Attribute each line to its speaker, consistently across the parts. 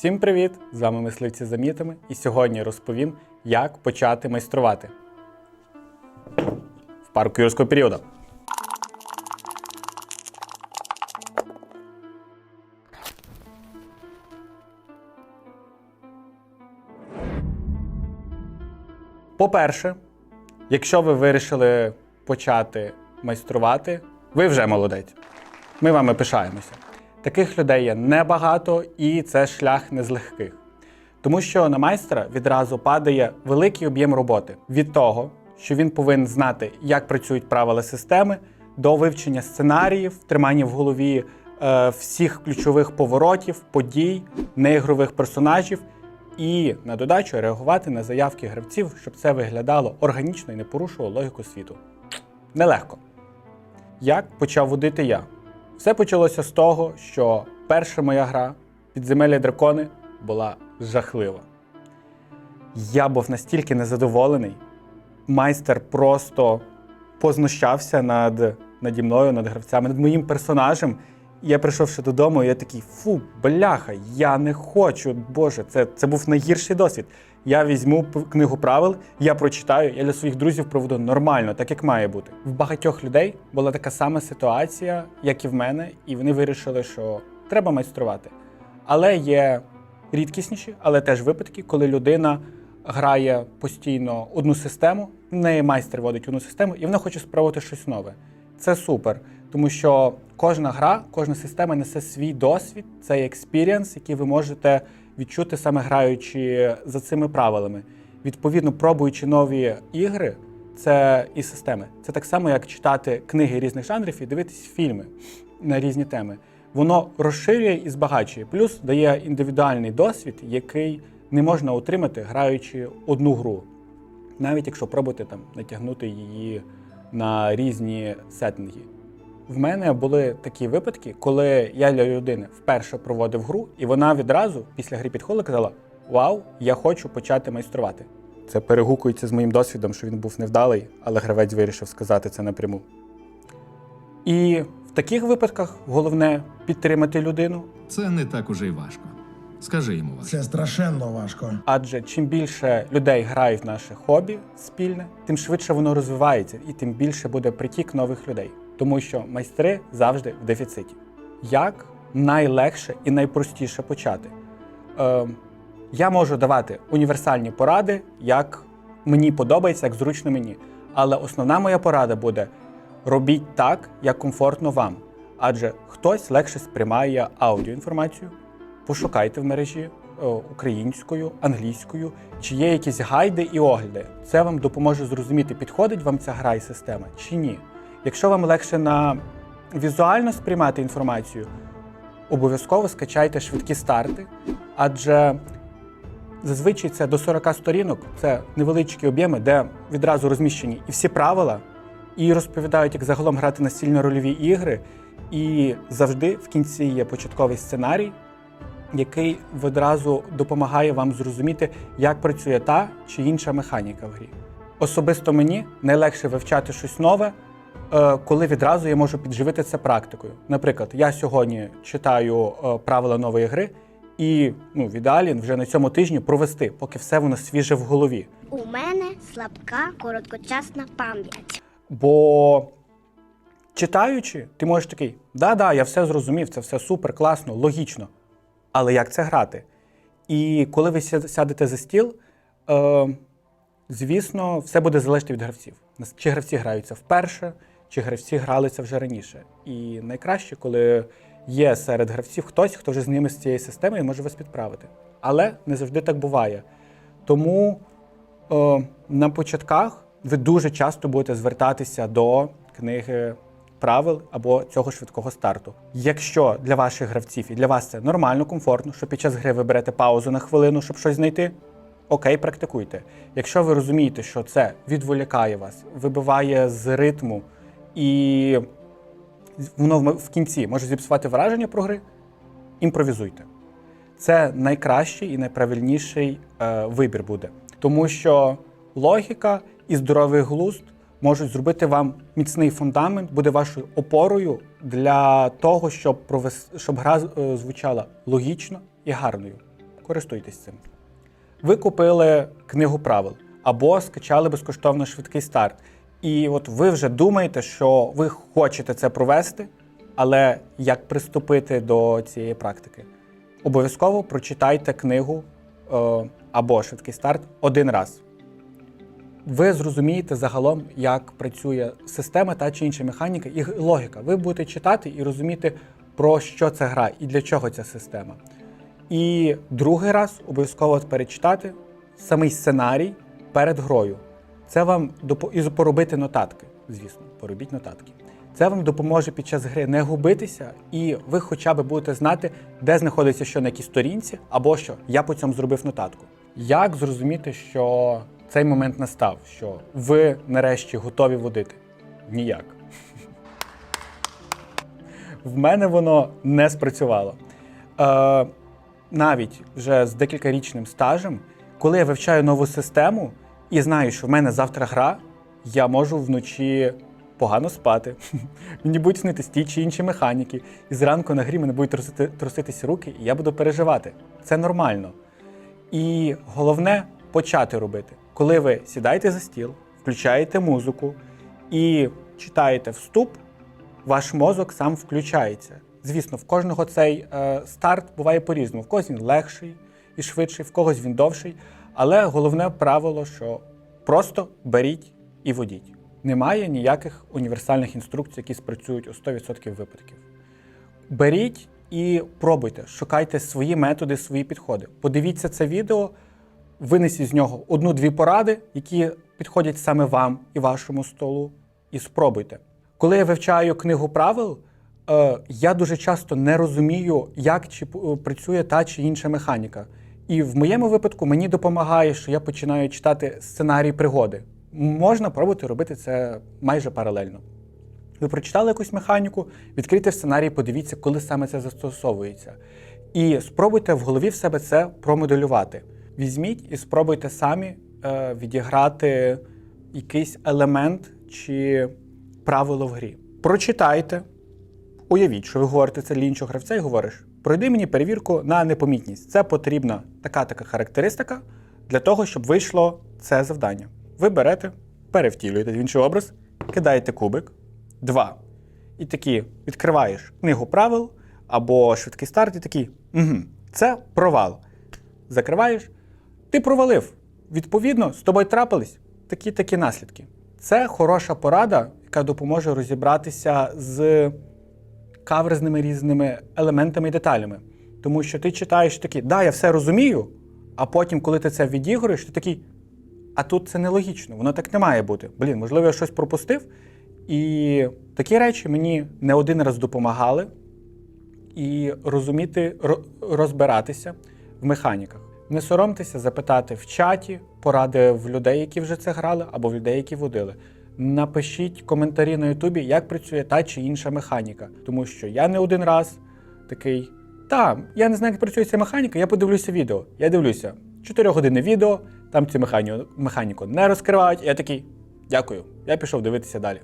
Speaker 1: Всім привіт! З вами мисливці за і сьогодні розповім, як почати майструвати в парку юрського періоду. По-перше, якщо ви вирішили почати майструвати, ви вже молодець. Ми вами пишаємося. Таких людей є небагато, і це шлях не з легких. Тому що на майстра відразу падає великий об'єм роботи від того, що він повинен знати, як працюють правила системи, до вивчення сценаріїв, тримання в голові е, всіх ключових поворотів, подій, неігрових персонажів, і на додачу реагувати на заявки гравців, щоб це виглядало органічно і не порушувало логіку світу. Нелегко. Як почав водити я? Все почалося з того, що перша моя гра підземелля дракони була жахлива. Я був настільки незадоволений. Майстер просто познущався над наді мною, над гравцями, над моїм персонажем. Я прийшовши додому, і я такий фу, бляха, я не хочу. Боже, це, це був найгірший досвід. Я візьму книгу правил, я прочитаю, я для своїх друзів проведу нормально, так як має бути. В багатьох людей була така сама ситуація, як і в мене, і вони вирішили, що треба майструвати. Але є рідкісніші, але теж випадки, коли людина грає постійно одну систему, в неї майстер вводить одну систему, і вона хоче спробувати щось нове. Це супер, тому що кожна гра, кожна система несе свій досвід, цей експірієнс, який ви можете відчути саме граючи за цими правилами. Відповідно, пробуючи нові ігри, це і системи. Це так само, як читати книги різних жанрів і дивитись фільми на різні теми. Воно розширює і збагачує, плюс дає індивідуальний досвід, який не можна отримати, граючи одну гру навіть якщо пробувати там натягнути її на різні сеттинги. В мене були такі випадки, коли я для людини вперше проводив гру, і вона відразу після гри підходила казала: Вау, я хочу почати майструвати. Це перегукується з моїм досвідом, що він був невдалий, але гравець вирішив сказати це напряму. І в таких випадках головне підтримати людину,
Speaker 2: Це не так уже й важко. Скажи йому вас.
Speaker 3: Це страшенно важко.
Speaker 1: Адже чим більше людей грають в наше хобі спільне, тим швидше воно розвивається і тим більше буде притік нових людей. Тому що майстри завжди в дефіциті. Як найлегше і найпростіше почати? Е, я можу давати універсальні поради, як мені подобається, як зручно мені. Але основна моя порада буде: робіть так, як комфортно вам. Адже хтось легше сприймає аудіоінформацію, пошукайте в мережі е, українською, англійською, чи є якісь гайди і огляди. Це вам допоможе зрозуміти, підходить вам ця гра і система чи ні. Якщо вам легше на візуально сприймати інформацію, обов'язково скачайте швидкі старти, адже зазвичай це до 40 сторінок, це невеличкі об'єми, де відразу розміщені і всі правила, і розповідають, як загалом грати настільно-рольові ігри. І завжди в кінці є початковий сценарій, який відразу допомагає вам зрозуміти, як працює та чи інша механіка в грі. Особисто мені найлегше вивчати щось нове, коли відразу я можу підживити це практикою. Наприклад, я сьогодні читаю е, правила нової гри, і ну, в ідеалі вже на цьому тижні провести, поки все воно свіже в голові.
Speaker 4: У мене слабка короткочасна пам'ять.
Speaker 1: Бо читаючи, ти можеш такий: да-да, я все зрозумів, це все супер, класно, логічно. Але як це грати? І коли ви ся- сядете за стіл, е, звісно, все буде залежати від гравців. Чи гравці граються вперше, чи гравці гралися вже раніше. І найкраще, коли є серед гравців хтось, хто вже з ними з цієї системи і може вас підправити. Але не завжди так буває. Тому е, на початках ви дуже часто будете звертатися до книги правил або цього швидкого старту. Якщо для ваших гравців і для вас це нормально, комфортно, що під час гри ви берете паузу на хвилину, щоб щось знайти. Окей, практикуйте. Якщо ви розумієте, що це відволікає вас, вибиває з ритму і воно в кінці може зіпсувати враження про гри, імпровізуйте. Це найкращий і найправильніший е, вибір буде. Тому що логіка і здоровий глузд можуть зробити вам міцний фундамент, буде вашою опорою для того, щоб, провес... щоб гра е, звучала логічно і гарною. користуйтесь цим. Ви купили книгу правил або скачали безкоштовно швидкий старт. І от ви вже думаєте, що ви хочете це провести, але як приступити до цієї практики? Обов'язково прочитайте книгу е, або швидкий старт один раз. Ви зрозумієте загалом, як працює система та чи інша механіка і логіка. Ви будете читати і розуміти, про що це гра і для чого ця система. І другий раз обов'язково перечитати самий сценарій перед грою. Це вам допо... і поробити нотатки, звісно, поробіть нотатки. Це вам допоможе під час гри не губитися, і ви хоча б будете знати, де знаходиться що на якій сторінці, або що я по цьому зробив нотатку. Як зрозуміти, що цей момент настав, що ви нарешті готові водити? Ніяк. В мене воно не спрацювало. Е, навіть вже з декількарічним стажем, коли я вивчаю нову систему і знаю, що в мене завтра гра, я можу вночі погано спати. Мені будуть снитись ті чи інші механіки, і зранку на грі мене будуть трусити, труситись руки, і я буду переживати. Це нормально. І головне почати робити. Коли ви сідаєте за стіл, включаєте музику і читаєте вступ, ваш мозок сам включається. Звісно, в кожного цей е, старт буває по-різному. В когось він легший і швидший, в когось він довший. Але головне правило, що просто беріть і водіть. Немає ніяких універсальних інструкцій, які спрацюють у 100% випадків. Беріть і пробуйте, шукайте свої методи, свої підходи. Подивіться це відео, винесіть з нього одну-дві поради, які підходять саме вам і вашому столу, і спробуйте. Коли я вивчаю книгу правил, е, я дуже часто не розумію, як чи працює та чи інша механіка. І в моєму випадку мені допомагає, що я починаю читати сценарій пригоди. Можна пробувати робити це майже паралельно. Ви прочитали якусь механіку, відкрийте сценарій, подивіться, коли саме це застосовується. І спробуйте в голові в себе це промоделювати. Візьміть і спробуйте самі е, відіграти якийсь елемент чи правило в грі. Прочитайте, уявіть, що ви говорите це для іншого гравця і говориш: пройди мені перевірку на непомітність. Це потрібна така така характеристика для того, щоб вийшло це завдання. Ви берете, перевтілюєте в інший образ, кидаєте кубик, два. І такі відкриваєш книгу правил або швидкий старт, і такий, угу, це провал. Закриваєш, ти провалив. Відповідно, з тобою трапились такі такі наслідки. Це хороша порада, яка допоможе розібратися з каверзними різними елементами і деталями. Тому що ти читаєш такі, да, я все розумію, а потім, коли ти це відігруєш, ти такий, а тут це нелогічно, воно так не має бути. Блін, можливо, я щось пропустив. І такі речі мені не один раз допомагали і розуміти, розбиратися в механіках. Не соромтеся запитати в чаті поради в людей, які вже це грали, або в людей, які водили. Напишіть коментарі на Ютубі, як працює та чи інша механіка. Тому що я не один раз такий. Та, я не знаю, як працює ця механіка, я подивлюся відео. Я дивлюся 4 години відео, там цю механіку, механіку не розкривають. Я такий, дякую, я пішов дивитися далі.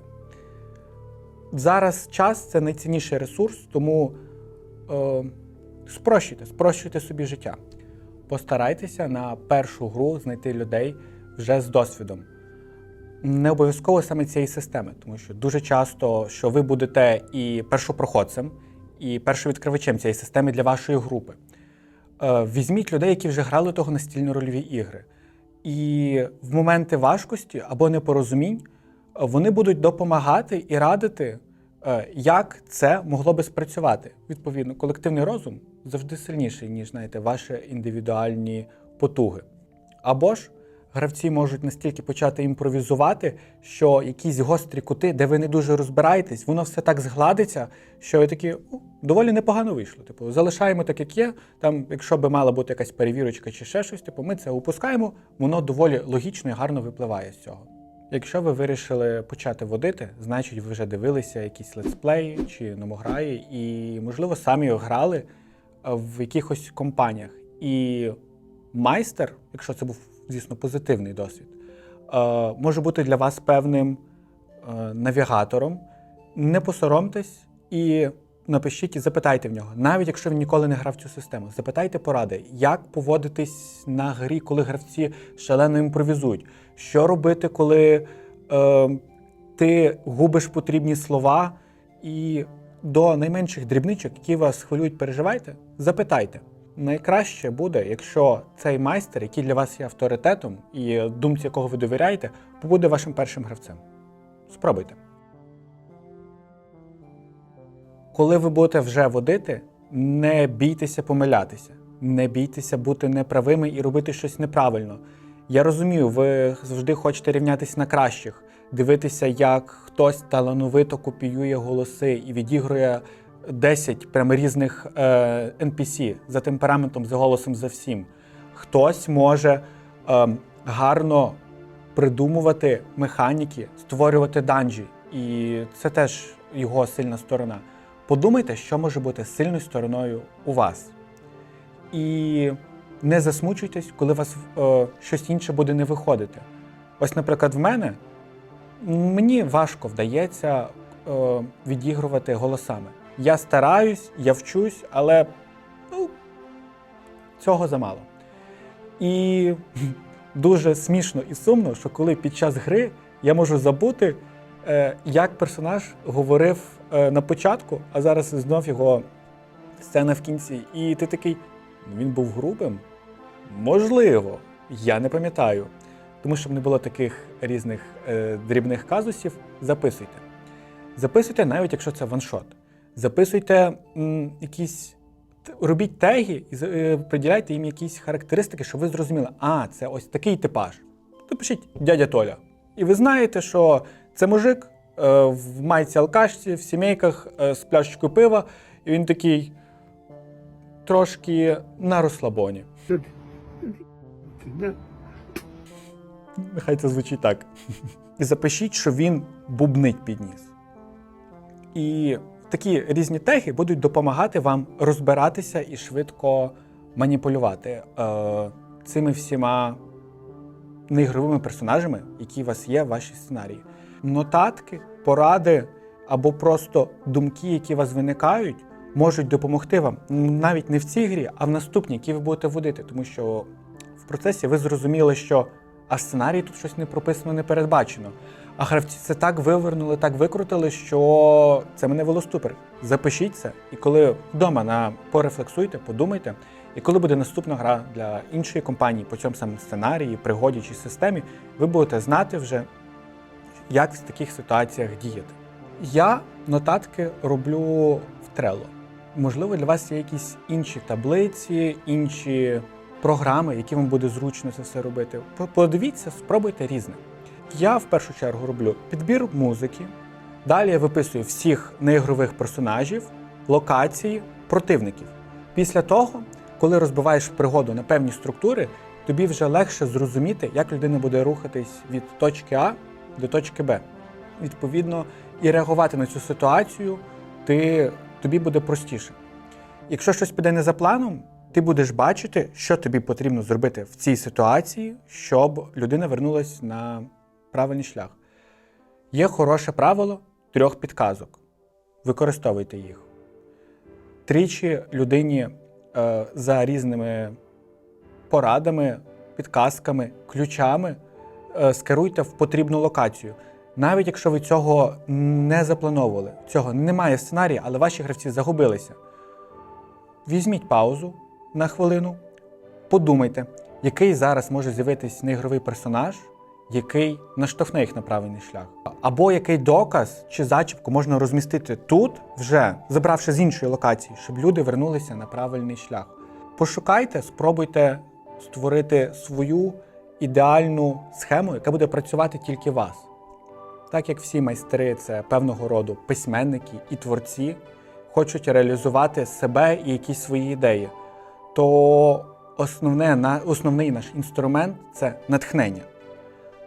Speaker 1: Зараз час це найцінніший ресурс, тому е, спрощуйте, спрощуйте собі життя. Постарайтеся на першу гру знайти людей вже з досвідом. Не обов'язково саме цієї системи, тому що дуже часто, що ви будете і першопроходцем, і першовідкривачем цієї системи для вашої групи. Е, Візьміть людей, які вже грали того настільно-рольові ігри. І в моменти важкості або непорозумінь е, вони будуть допомагати і радити, е, як це могло би спрацювати. Відповідно, колективний розум завжди сильніший, ніж знаєте, ваші індивідуальні потуги. Або ж гравці можуть настільки почати імпровізувати, що якісь гострі кути, де ви не дуже розбираєтесь, воно все так згладиться, що ви такі «О, доволі непогано вийшло. Типу, залишаємо так, як є. Там, якщо би мала бути якась перевірочка чи ще щось, типу, ми це опускаємо, воно доволі логічно і гарно випливає з цього. Якщо ви вирішили почати водити, значить ви вже дивилися якісь летсплеї чи номограї, і, можливо, самі грали в якихось компаніях. І майстер, якщо це був, звісно, позитивний досвід, е, може бути для вас певним е, навігатором. Не посоромтесь і напишіть і запитайте в нього, навіть якщо він ніколи не грав цю систему, запитайте поради, як поводитись на грі, коли гравці шалено імпровізують, що робити, коли е, ти губиш потрібні слова, і до найменших дрібничок, які вас хвилюють, переживайте, запитайте. Найкраще буде, якщо цей майстер, який для вас є авторитетом і думці якого ви довіряєте, побуде вашим першим гравцем. Спробуйте. Коли ви будете вже водити, не бійтеся помилятися, не бійтеся бути неправими і робити щось неправильно. Я розумію, ви завжди хочете рівнятися на кращих, дивитися, як хтось талановито копіює голоси і відігрує 10 прямо різних е, NPC за темпераментом, за голосом, за всім. Хтось може е, гарно придумувати механіки, створювати данжі, і це теж його сильна сторона. Подумайте, що може бути сильною стороною у вас. І не засмучуйтесь, коли у вас е, щось інше буде не виходити. Ось, наприклад, в мене мені важко вдається е, відігрувати голосами. Я стараюсь, я вчусь, але ну, цього замало. І дуже смішно і сумно, що коли під час гри я можу забути, е, як персонаж говорив е, на початку, а зараз знов його сцена в кінці. І ти такий, ну він був грубим? Можливо, я не пам'ятаю. Тому щоб не було таких різних е, дрібних казусів, записуйте. Записуйте, навіть якщо це ваншот. Записуйте м, якісь. Робіть теги і е, приділяйте їм якісь характеристики, щоб ви зрозуміли, а, це ось такий типаж. То пишіть дядя Толя. І ви знаєте, що це мужик е, в майці алкашці, в сімейках е, з пляшечкою пива, і він такий трошки на розслабоні. Нехай це звучить так. І запишіть, що він бубнить під ніс. І такі різні теги будуть допомагати вам розбиратися і швидко маніпулювати е, цими всіма неігровими персонажами, які у вас є в вашій сценарії. Нотатки, поради або просто думки, які у вас виникають, можуть допомогти вам навіть не в цій грі, а в наступній, які ви будете водити, тому що в процесі ви зрозуміли, що а сценарій тут щось не прописано, не передбачено. А гравці це так вивернули, так викрутили, що це мене велоступер. Запишіть це, і коли вдома на порефлексуйте, подумайте. І коли буде наступна гра для іншої компанії по цьому самому сценарії, пригоді чи системі, ви будете знати вже, як в таких ситуаціях діяти. Я нотатки роблю в Trello. Можливо, для вас є якісь інші таблиці, інші програми, які вам буде зручно це все робити. Подивіться, спробуйте різне. Я в першу чергу роблю підбір музики. Далі я виписую всіх неігрових персонажів, локації, противників. Після того, коли розбиваєш пригоду на певні структури, тобі вже легше зрозуміти, як людина буде рухатись від точки А до точки Б. Відповідно, і реагувати на цю ситуацію ти, тобі буде простіше. Якщо щось піде не за планом, ти будеш бачити, що тобі потрібно зробити в цій ситуації, щоб людина вернулась на правильний шлях. Є хороше правило трьох підказок. Використовуйте їх. Тричі людині е, за різними порадами, підказками, ключами е, скеруйте в потрібну локацію. Навіть якщо ви цього не заплановували, цього немає в сценарії, але ваші гравці загубилися. Візьміть паузу на хвилину, подумайте, який зараз може з'явитись неігровий персонаж, який наштовхне їх на правильний шлях. Або який доказ чи зачіпку можна розмістити тут, вже забравши з іншої локації, щоб люди вернулися на правильний шлях. Пошукайте, спробуйте створити свою ідеальну схему, яка буде працювати тільки вас. Так як всі майстри це певного роду письменники і творці, хочуть реалізувати себе і якісь свої ідеї, то основне, основний наш інструмент це натхнення.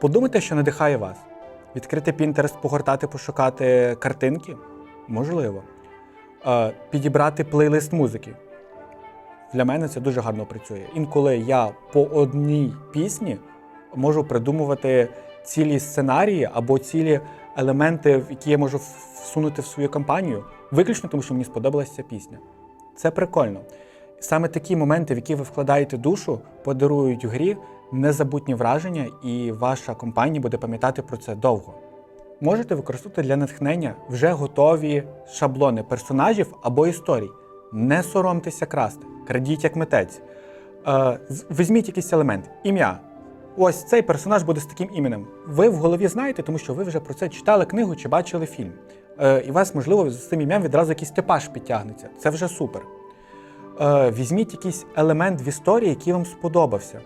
Speaker 1: Подумайте, що надихає вас. Відкрити Pinterest, погортати, пошукати картинки? Можливо. Е, Підібрати плейлист музики. Для мене це дуже гарно працює. Інколи я по одній пісні можу придумувати цілі сценарії або цілі елементи, які я можу всунути в свою кампанію. Виключно тому, що мені сподобалася ця пісня. Це прикольно. Саме такі моменти, в які ви вкладаєте душу, подарують грі незабутні враження, і ваша компанія буде пам'ятати про це довго. Можете використовувати для натхнення вже готові шаблони персонажів або історій. Не соромтеся красти, крадіть як митець. Е, візьміть якийсь елемент, ім'я. Ось цей персонаж буде з таким іменем. Ви в голові знаєте, тому що ви вже про це читали книгу чи бачили фільм. Е, і вас, можливо, з цим ім'ям відразу якийсь типаж підтягнеться. Це вже супер. Е, візьміть якийсь елемент в історії, який вам сподобався.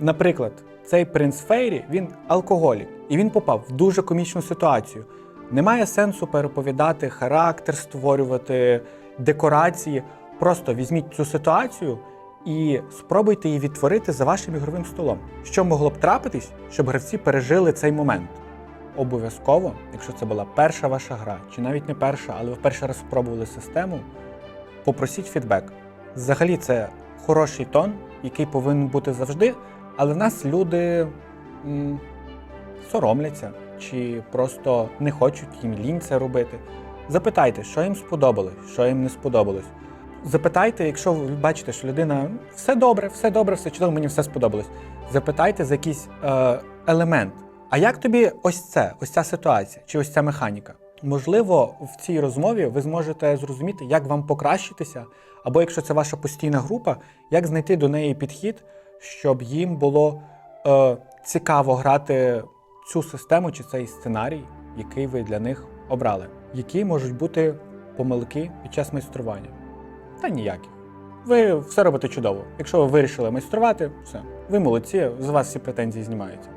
Speaker 1: Наприклад, цей принц Фейрі він алкоголік, і він попав в дуже комічну ситуацію. Немає сенсу переповідати характер, створювати декорації. Просто візьміть цю ситуацію і спробуйте її відтворити за вашим ігровим столом. Що могло б трапитись, щоб гравці пережили цей момент? Обов'язково, якщо це була перша ваша гра, чи навіть не перша, але ви перший раз спробували систему, попросіть фідбек. Взагалі, це хороший тон, який повинен бути завжди, але в нас люди м, соромляться чи просто не хочуть їм лінь це робити. Запитайте, що їм сподобалось, що їм не сподобалось. Запитайте, якщо ви бачите, що людина «Ну, все добре, все добре, все чудово, мені все сподобалось. Запитайте за якийсь е, елемент. А як тобі ось це, ось ця ситуація чи ось ця механіка? Можливо, в цій розмові ви зможете зрозуміти, як вам покращитися, або якщо це ваша постійна група, як знайти до неї підхід, щоб їм було е, цікаво грати цю систему чи цей сценарій, який ви для них обрали. Які можуть бути помилки під час майстрування? Та ніяких. Ви все робите чудово. Якщо ви вирішили майструвати, все. Ви молодці, з вас всі претензії знімаються.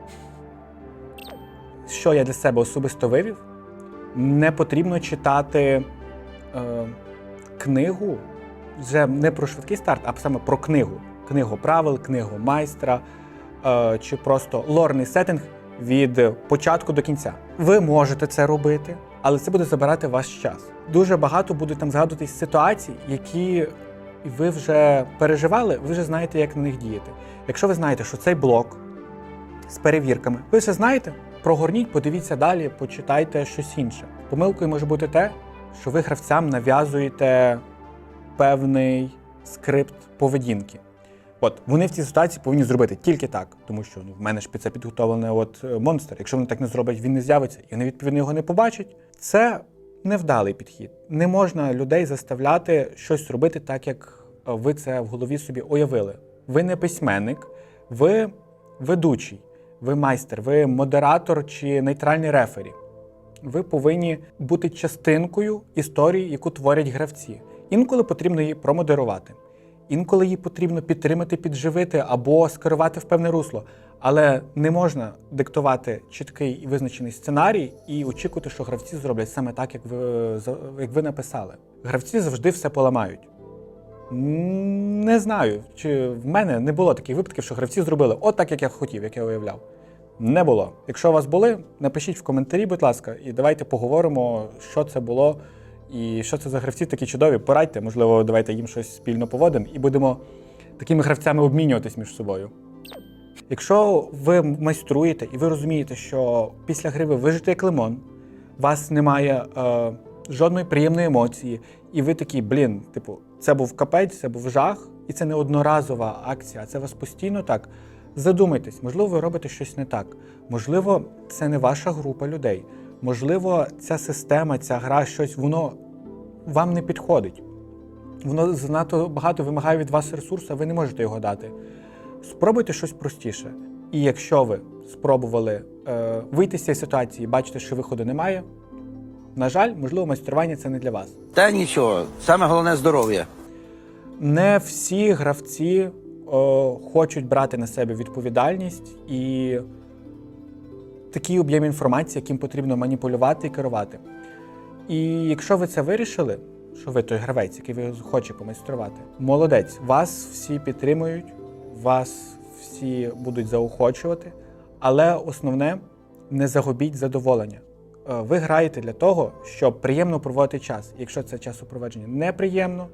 Speaker 1: Що я для себе особисто вивів? Не потрібно читати е, книгу вже не про швидкий старт, а саме про книгу. Книгу правил, книгу майстра е, чи просто лорний сеттинг від початку до кінця. Ви можете це робити, але це буде забирати ваш час. Дуже багато будуть там згадуватись ситуацій, які ви вже переживали, ви вже знаєте, як на них діяти. Якщо ви знаєте, що цей блок з перевірками, ви все знаєте, прогорніть, подивіться далі, почитайте щось інше. Помилкою може бути те, що ви гравцям нав'язуєте певний скрипт поведінки. От вони в цій ситуації повинні зробити тільки так, тому що ну, в мене ж під це підготовлений от е, монстр. Якщо вони так не зроблять, він не з'явиться, і вони відповідно його не побачать. Це невдалий підхід. Не можна людей заставляти щось робити так, як е, ви це в голові собі уявили. Ви не письменник, ви ведучий, ви майстер, ви модератор чи нейтральний рефері. Ви повинні бути частинкою історії, яку творять гравці. Інколи потрібно її промодерувати. Інколи її потрібно підтримати, підживити або скерувати в певне русло. Але не можна диктувати чіткий і визначений сценарій і очікувати, що гравці зроблять саме так, як ви, як ви написали. Гравці завжди все поламають. Не знаю, чи в мене не було таких випадків, що гравці зробили от так, як я хотів, як я уявляв. Не було. Якщо у вас були, напишіть в коментарі, будь ласка, і давайте поговоримо, що це було і що це за гравці такі чудові. Порадьте, можливо, давайте їм щось спільно поводимо і будемо такими гравцями обмінюватись між собою. Якщо ви майструєте і ви розумієте, що після гри ви вижите як лимон, у вас немає е, жодної приємної емоції, і ви такі, блін, типу, це був капець, це був жах, і це не одноразова акція, а це вас постійно так. Задумайтесь, можливо, ви робите щось не так. Можливо, це не ваша група людей. Можливо, ця система, ця гра, щось воно вам не підходить. Воно занадто багато вимагає від вас ресурсу, а ви не можете його дати. Спробуйте щось простіше. І якщо ви спробували е, вийти з цієї ситуації бачите, що виходу немає, на жаль, можливо, майстрування це не для вас.
Speaker 3: Та нічого, саме головне здоров'я.
Speaker 1: Не всі гравці о, хочуть брати на себе відповідальність і такий об'єм інформації, яким потрібно маніпулювати і керувати. І якщо ви це вирішили, що ви той гравець, який ви хоче помайструвати, молодець, вас всі підтримують, вас всі будуть заохочувати, але основне не загубіть задоволення. Е, Ви граєте для того, щоб приємно проводити час. Якщо це часопроводження неприємно,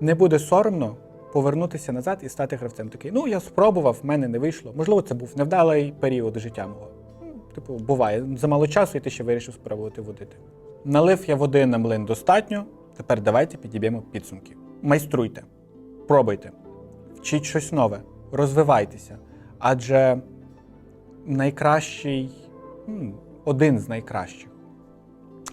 Speaker 1: не буде соромно повернутися назад і стати гравцем. Такий, ну я спробував, в мене не вийшло. Можливо, це був невдалий період життя мого. Типу, буває, замало часу, і ти ще вирішив спробувати водити. Налив я води на млин достатньо, Тепер давайте підіб'ємо підсумки. Майструйте, пробуйте, вчіть щось нове, розвивайтеся. Адже найкращий, один з найкращих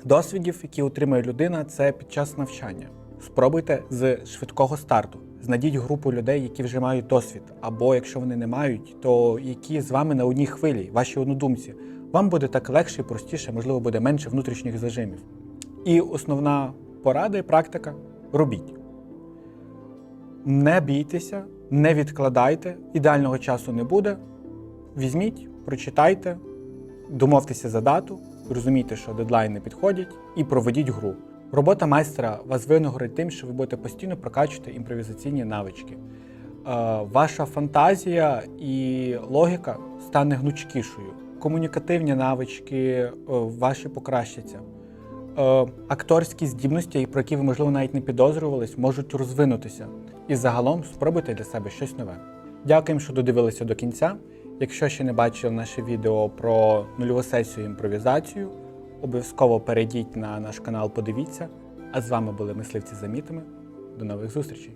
Speaker 1: досвідів, які отримує людина, це під час навчання. Спробуйте з швидкого старту. Знайдіть групу людей, які вже мають досвід, або якщо вони не мають, то які з вами на одній хвилі, ваші однодумці. Вам буде так легше і простіше, можливо, буде менше внутрішніх зажимів. І основна порада і практика робіть. Не бійтеся, не відкладайте, ідеального часу не буде. Візьміть, прочитайте, домовтеся за дату, розумійте, що дедлайни підходять, і проведіть гру. Робота майстра вас винагорить тим, що ви будете постійно прокачувати імпровізаційні навички. Е, Ваша фантазія і логіка стане гнучкішою. Комунікативні навички е, ваші покращаться. Е, Акторські здібності, про які ви, можливо, навіть не підозрювались, можуть розвинутися. І загалом спробуйте для себе щось нове. Дякуємо, що додивилися до кінця. Якщо ще не бачили наше відео про нульову сесію імпровізацію, обов'язково перейдіть на наш канал, подивіться. А з вами були мисливці за мітами. До нових зустрічей!